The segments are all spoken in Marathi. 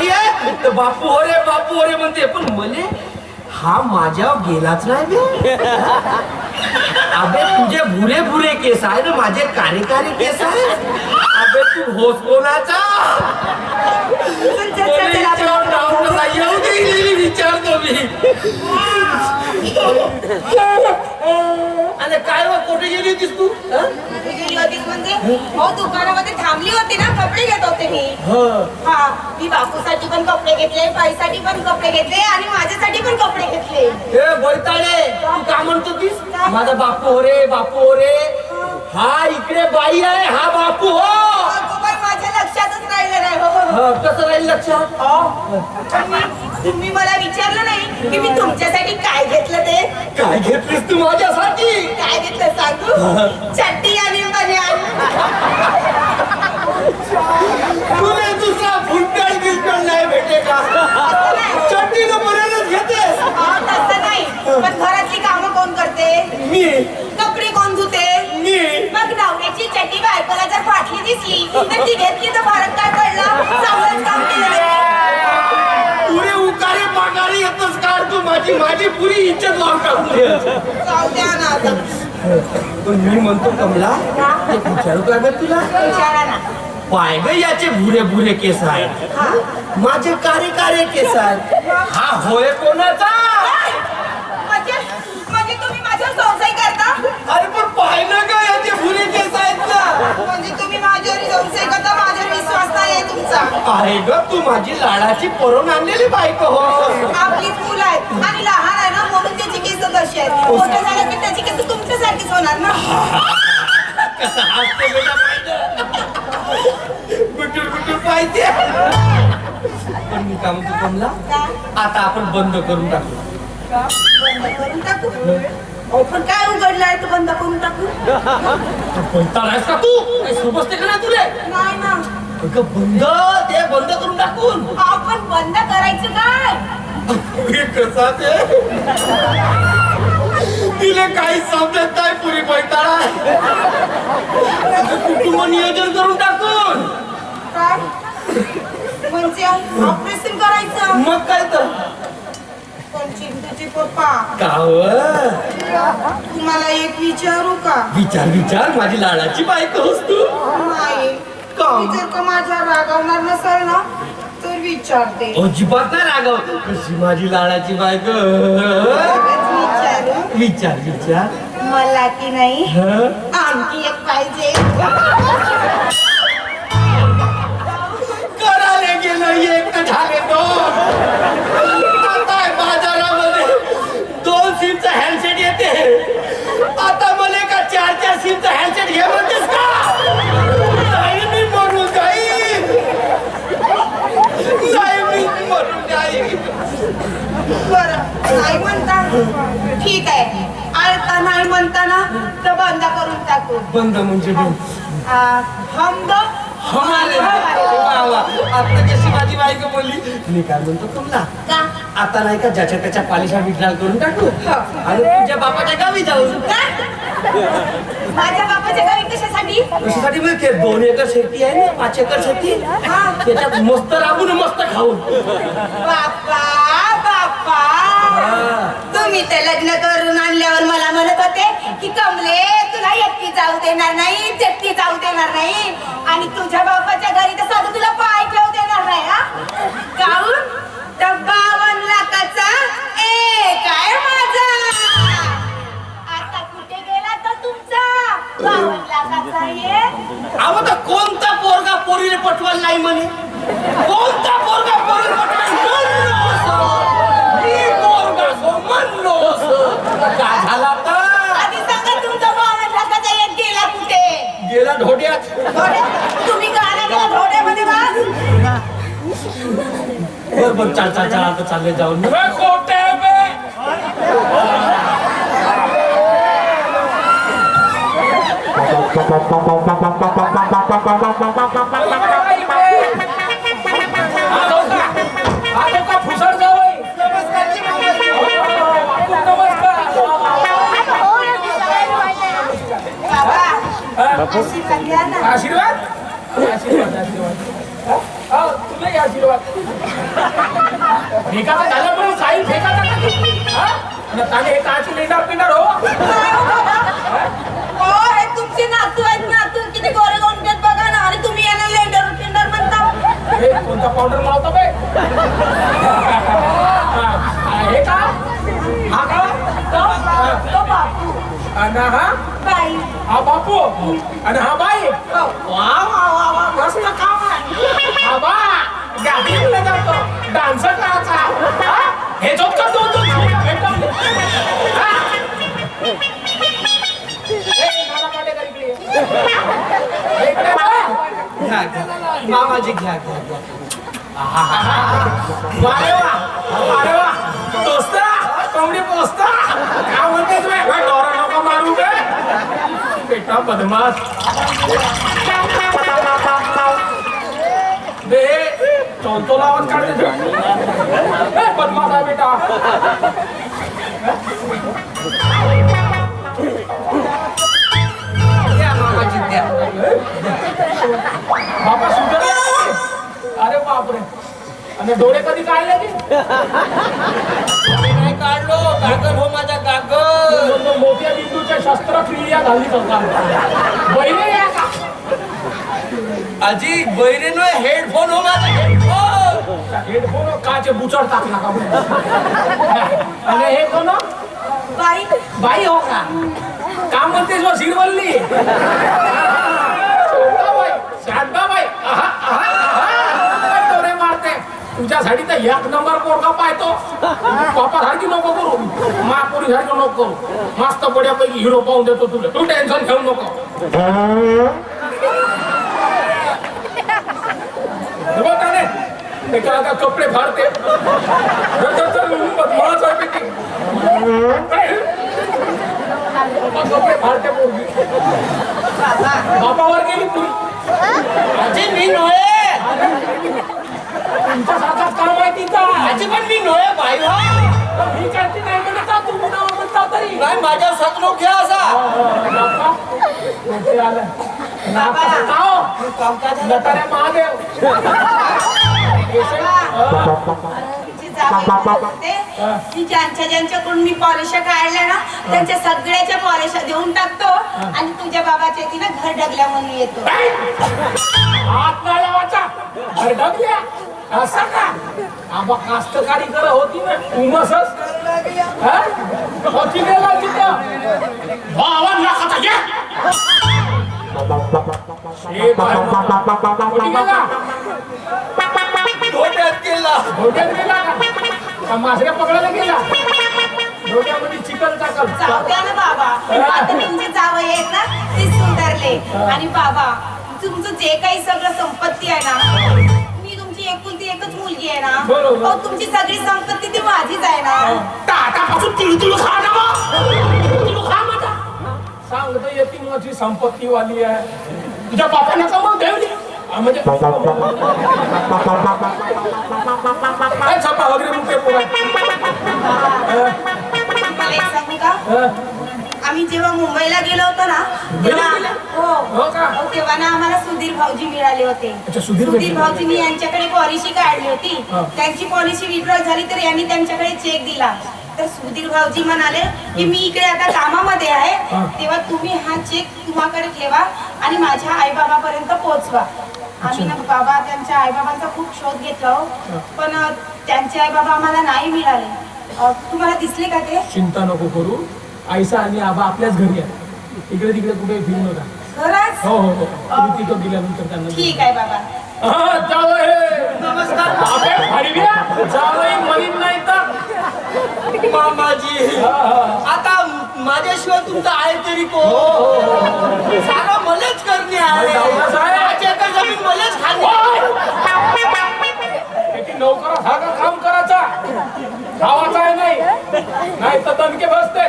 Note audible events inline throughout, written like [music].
बाई आहे तर बापू हो रे बापू हो रे म्हणते पण मले हा माझ्यावर गेलाच नाही बे. अबे तुझे भुरे भुरे केस आहे ना माझे काळे केस आहे अबे तू होस कोणाचा? येऊ दे. विचारतो मी. [laughs] अरे काय व कुठे गेली होतीस तू? हं? कुठे गेली होतीस म्हणजे? हो दुकानामध्ये थांबली होती ना कपडे घेत होते मी. हं. हा मी बापूसाठी पण कपडे घेतले बाईसाठी पण कपडे घेतले आणि माझ्यासाठी पण कपडे घेतले. ए बैताडे तू का म्हणतो तीस माझा बापू हो रे बापू हो रे. हा इकडे बाई आहे हा बापू हो. अगं बाई, माझ्या लक्षातच राहिलं नाही हो हं, कसं राहील लक्षात? तुम्ही तुम्ही मला विचारलं नाही की मी तुमच्यासाठी काय घेतलं ते? काय घेतलीस तू माझ्यासाठी? चड्डी आणि बनियान तुला दुसरा फुलपेड बिलपेड नाही भेटे का चटणी तर बऱ्याच घेतेस तसं नाही. पण घरातली कामं कोण करते? मी. कपडे कोण धुते? मी. मग नवऱ्याची चड्डी बायकोला जर फाटली दिसली तर ती घेतली तर फरक काय पडला चांगलंच काम केलं पुरे उकारे पाकारे येतच काढ तू माझी माझी पुरी इज्जत लावून टाकली जाऊ द्या ना आता. पण मी म्हणतो कमला एक विचारू तुला? विचारा ना. पाय ग याचे भुरे भुरे केस आहेत. हा. माझे कारे कारे केस आहेत. हा होय कोणाचा? म्हणजे म्हणजे तुम्ही माझ्यावर संशय करता? अरे पण पाय ना ग याचे भुरे केस आहेत ना. म्हणजे तुम्ही माझ्यावर संशय करता माझ्यावर विश्वास नाही आहे तुमचा. आहे ग तू माझी लाडाची परून आणलेली बायको हो. आपलीच मुलं आहेत. आणि लहान आहे ना म्हणून त्याची केस तशी आहेत. मोठं झालं की त्याची केस तुमच्यासाठीच होणार ना हसतो बेटा पाहिजे. गुटूर गुटूर पाहिजे पण मी का म्हणतो कमला? आता आपण बंद करून टाकू. बंद करून टाकू अहो, पण काय उघडलाय तो बंद करून टाकू? नाहीस का तू? काही समजते का नाही तुले? नाही ना. अगं बंद ते बंद करून टाकून. आपण बंद करायचं काय? हे कसा ते? तिला काही समजत नाही पुरी पैताळा. कुटुंब नियोजन करून टाकून. काय? म्हणजे ऑपरेशन करायचं? मग काय तर. पण चिंटूचे पप्पा. काव तुम्हाला एक विचारू का? विचार विचार. माझी लाडाची बायको होस तू. नाही. जर का माझ्या रागावणार नसाल ना तर विचारते. अजिबात नाही रागव कशी माझी लाडाची बायको? विचारू विचार. मला की नाही? हं? आणखी एक पाहिजे. करायला गेलं एक तर झाले दोन. आता बाजारामध्ये दोन सीमचा हँडसेट येते. आता मला का चार चार सीमचा हँडसेट घे म्हणतेस का नाही मी मरून जाईन नाही मी मरून जाईन बरं नाही म्हणता ठीक आहे आता म्हणता ना तर बंद करून टाकू. बंद म्हणजे आ, हम दो हमारे वा वा. आता कशी माझी बायको बोलली मी काय म्हणतो तुमला का? आता नाही का ज्याच्या त्याच्या पालिशा विड्रॉल करून टाकू? आणि तुझ्या बापाच्या गावी जाऊ? माझ्या बापाच्या घरी कशासाठी? कशासाठी म्हणजे ते दोन एकर शेती आहे ना पाच एकर शेती. हा. त्याच्यात मस्त राबून मस्त खाऊन. बाप्पा बाप्पा. तुम्ही ते लग्न करून आणल्यावर मला म्हणत होते की कमले तुला एकटी जाऊ देणार नाही चट्टी जाऊ देणार नाही. आणि तुझ्या बापाच्या घरी तर साधं तुला पाय ठेवू देणार नाही हा? काऊन तर बावन्न लाखाचा एक आहे माझा. आता कुठे गेला तर तुमचा? बावन्न लाखाचा आहे अहो तर कोणता पोरगा पोरीने पटवायला नाही म्हणे? कोण पोरगा पोरीने पटवायला मी पोरगा सो म्हणलो का झाला तर आधी सांगा तुमचा बावन्न लाखाचा एक गेला कुठे गेला ढोड्यात तुम्ही बा बर बर चाल चाल चाल आता चालले जाऊन. खोटे बे. बापू. आशीर्वाद? घ्या ना. आशीर्वाद आशीर्वाद. आशीर्वाद हा? हा, तुलाही आशीर्वाद. फेकाचा झाला आणि हो हो, हे तुमचे नातू आहेत नातू किती गोरे गोंडे आहेत बघा ना आणि तुम्ही यांना लेंडर पिंडर म्हणता. कोणता पावडर मावतो तो- तो बापू. आणि हा? बापू आणि हा बाई वा वा वा वा मस्त काम आहे हा बा गाडीला जातो डान्स करायचा हा? हे जो का दोन दोन जोड्या भेटवले. हा? ए, नाना पाटेकर इकडे ये. हे इकडे बघ. घ्या घ्या मामाजी घ्या घ्या घ्या वा रे वा. अरे वा. दोस्ता, कोंबडी पोचता. काय म्हणतेस बे? बे, डोरा नको मारू बे. बेटा बदमाश बे चलतो लावत काढते बदमाश आहे बेटा बापा सुधर अरे बापरे आणि डोळे कधी काढले की नाही काढलो कागद हो माझ्या कागद दोन मोठ्या बिंदूच्या शस्त्रक्रिया झाली होता बहिणी या का आजी बहिणीनो हेडफोन हो माझा हेडफोन हेडफोन काचे बुचड टाकला का आणि हे कोण बाई बाई हो का काम म्हणतेस व शिरवल्ली शांताबाई शांताबाई आहा, आहा, आहा. काय डोळे मारते तुझ्यासाठी तर एक नंबर पोरगा पाहतो. पापा सारखी नको करू. महापुरी सारखं नको करू. मस्त बड्यापैकी हिरो पाहून देतो तुला. तू टेन्शन घेऊ नको. एका कपडे फाडते. कपडे फाडते पोरगी. बापावर गेली तू आजी मी नोळे तुमच्यासारखाच काम आहे तिचा आजी पण मी नोळे बाई हो मी काहीतरी नाही माझ्या घ्या असा. महादेव की ज्यांच्या ज्यांच्याकडून मी पॉलिशा काढल्या ना त्यांच्या सगळ्याच्या पॉलिशा देऊन टाकतो आणि तुझ्या बाबाच्या ती ना घर डगल्या म्हणून येतो. हात नाही लावायचा भरडकल्या असं का? आबा कास्तकारी कर होती ना. उमसच. हा? होती गेला तिथं भावा नाकाचा घे बाबा. कुठे गेला डोक्यात गेला. डोक्यात गेला का? का मासऱ्या पकडायला गेला? डोक्यामध्ये चिकन टाकल. जाऊ द्या ना बाबा. आता तुमचे जावई आहेत ना ते आणि बाबा तुमचं जे काही सगळं संपत्ती आहे ना आहे ना बरोबर. अहो, तुमची सगळी संपत्ती ती माझीच आहे ना? ताटापासून तिळू तिळू खा ना मग. खा माझा सांगतो येतील माझी संपत्ती वाली आहे. तुझ्या बापाने का मग ठेवली हा, म्हणजे काय छापा वगैरे मुके पोरा. तुम्हाला एक सांगू का? आम्ही जेव्हा मुंबईला गेलो होतो ना तेव्हा? हो हो का? हो, तेव्हा ना आम्हाला सुधीर भाऊजी मिळाले होते. अच्छा, सुधीर भेटले. भाऊजींनी यांच्याकडे पॉलिसी काढली होती. हा. त्यांची पॉलिसी विड्रॉ झाली तर यांनी त्यांच्याकडे चेक दिला. तर सुधीर भाऊजी म्हणाले की मी इकडे आता कामामध्ये आहे. तेव्हा तुम्ही हा चेक तुम्हाकडे ठेवा आणि माझ्या आईबाबापर्यंत पोहोचवा. आम्ही ना बाबा त्यांच्या आईबाबांचा खूप शोध घेतला हो. पण अ, त्यांचे आईबाबा आम्हाला नाही मिळाले. अ, तुम्हाला दिसले का ते? चिंता नको करू. आईसा आणि आबा आपल्याच घरी आहे इकडे तिकडे कुठे फिरू नका खरंच? हो हो हो. तुम्ही तिथं गेल्यानंतर त्यांना ठीक आहे बाबा. हा. जावई मरीन नाही तर. मामाजी हा, हा. आता माझ्याशिवाय तुमचं आहे तरी को सारं मलाच करणे आहे. आहे. पाच एकर जमीन मलाच किती लवकर सारखं काम करायचा. गावाचा आहे नाही. नाही तर दणके बसते.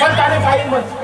पण त्याने काही मत